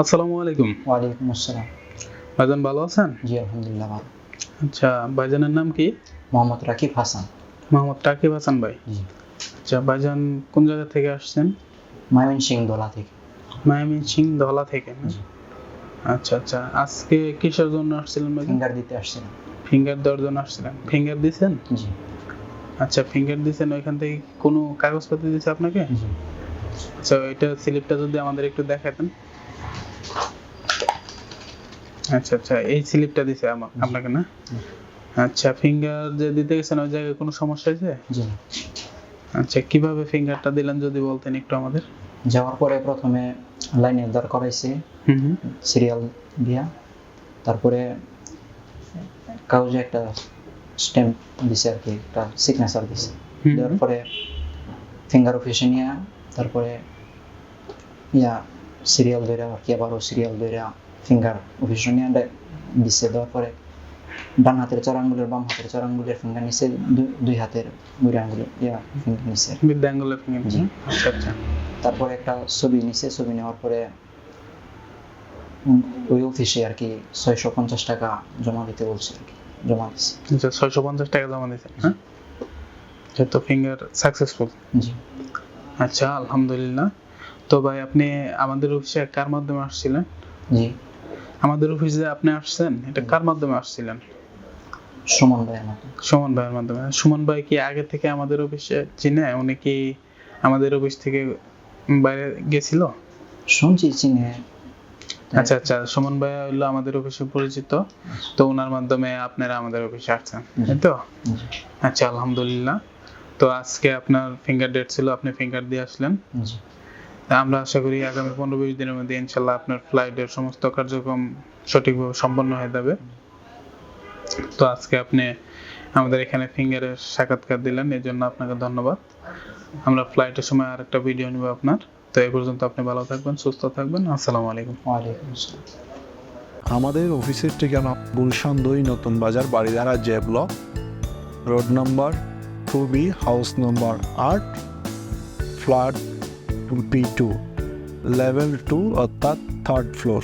আসসালামু আলাইকুম। ওয়ালাইকুম আসসালাম। ভাইজান ভালো আছেন? জি আলহামদুলিল্লাহ ভালো। আচ্ছা ভাইজানের নাম কি? মোহাম্মদ রাকিব হাসান। মোহাম্মদ টাকিব হাসান ভাই। আচ্ছা ভাইজান কোন জায়গা থেকে আসছেন? মায়মন সিং দোলা থেকে সিং ধলা থেকে আচ্ছা আচ্ছা আজকে কিসের জন্য আসছিলেন ভাইজান? ফিঙ্গার দিতে আসছিলাম। ফিঙ্গার দেওয়ার জন্য আসছিলেন। ফিঙ্গার দিছেন? জি। আচ্ছা ফিঙ্গার দিছেন ওইখান থেকে কোনো কাগজপত্র দিছে আপনাকে? আচ্ছা এটা স্লিপটা যদি আমাদের একটু দেখাতেন। আচ্ছা আচ্ছা এই স্লিপটা দিছে আপনাকে না? আচ্ছা ফিঙ্গার যে দিতে গেছেন ওই জায়গায় কোনো সমস্যা হয়েছে? জি। আচ্ছা কীভাবে ফিঙ্গারটা দিলেন যদি বলতেন একটু আমাদের? যাওয়ার পরে প্রথমে লাইনের দর করাইছে হুম হুম। সিরিয়াল দিয়া। তারপরে কাগজে একটা স্ট্যাম্প দিছে আর কি একটা সিগনেচার দিছে। দেওয়ার পরে ফিঙ্গার অফিসে নিয়ে তারপরে ইয়া সিরিয়াল ধরে আর কি আবারও সিরিয়াল ধরে ফিঙ্গার দে- দিছে দেওয়ার পরে ডান হাতের চার আঙ্গুলের বাম হাতের চার আঙ্গুলের ফিঙ্গার নিচে দুই- দুই হাতের বুড়ি আঙ্গুলের ইয়া ফিঙ্গার নিচে। ফিঙ্গার আচ্ছা আচ্ছা। তারপরে একটা ছবি নিছে ছবি নেওয়ার পরে ওই অফিসে আর কি ছয়শো পঞ্চাশ টাকা জমা দিতে বলছে আর কি জমা দিচ্ছে ছয়শো পঞ্চাশ টাকা জমা দিয়েছেন হ্যাঁ? যেহেতু ফিঙ্গার সাকসেসফুল জি। আচ্ছা আলহামদুলিল্লাহ। তো ভাই আপনি আমাদের অফিসে কার মাধ্যমে আসছিলেন? জি। আমাদের অফিসে আপনি আসছেন? এটা কার মাধ্যমে আসছিলেন? সুমন ভাইয়ের মতো সুমন ভাইয়ের মাধ্যমে। সুমন ভাই কি আগে থেকে আমাদের অফিসে চিনে? উনি কি আমাদের অফিস থেকে বাইরে গেছিল? শুনছি চিনে। আচ্ছা আচ্ছা। সুমন ভাই হলো আমাদের অফিসে পরিচিত। তো ওনার মাধ্যমে আপনারা আমাদের অফিসে আসছেন তাই তো? আচ্ছা আলহামদুলিল্লাহ। তো আজকে আপনার ফিঙ্গার ডেট ছিল আপনি ফিঙ্গার দিয়ে আসলেন। জি। তা আমরা আশা করি আগামী পনেরো বিশ দিনের মধ্যে ইনশাল্লাহ আপনার ফ্লাইটের সমস্ত কার্যক্রম সঠিকভাবে সম্পন্ন হয়ে যাবে। তো আজকে আপনি আমাদের এখানে ফিঙ্গারের সাক্ষাৎকার দিলেন এই জন্য আপনাকে ধন্যবাদ। আমরা ফ্লাইটের সময় আর একটা ভিডিও নিব আপনার। তো এই পর্যন্ত আপনি ভালো থাকবেন, সুস্থ থাকবেন। আসসালামু আলাইকুম। ওয়ালাইকুম আসসালাম। আমাদের অফিসের ঠিকানা গুলশান দুই, Notun Bazar Baridhara J block. Road number two B, house number আট, flat B two level two অর্থাৎ থার্ড ফ্লোর